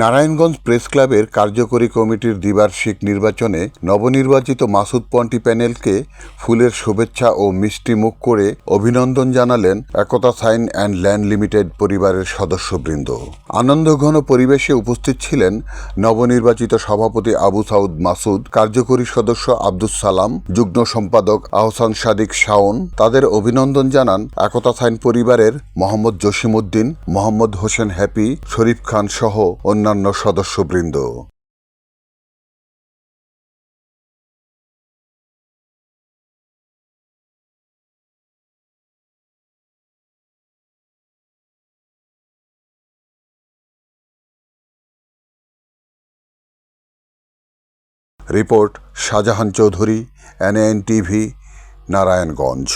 Narayanganj press ক্লাবের কার্যকরী কমিটির দ্বিবার্ষিক নির্বাচনে নবনির্বাচিত মাসুদ পন্টি প্যানেলকে ফুলের শুভেচ্ছা ও মিষ্টি মুখ করে অভিনন্দন জানালেন Ekata sign and land limited পরিবারের সদস্যবৃন্দ। আনন্দঘন পরিবেশে উপস্থিত ছিলেন নবনির্বাচিত সভাপতি আবু সাউদ মাসুদ, কার্যকরী সদস্য আব্দুস সালাম, যুগ্ম সম্পাদক আহসান সাদিক শাওন। তাদের অভিনন্দন জানান একতা সাইন পরিবারের মোহাম্মদ জসিমউদ্দিন, মোহাম্মদ হোসেন হ্যাপি, শরীফ খান সহ অন্যান্য সদস্যবৃন্দ। Report Shahjahan Chowdhury NN TV Narayanganj.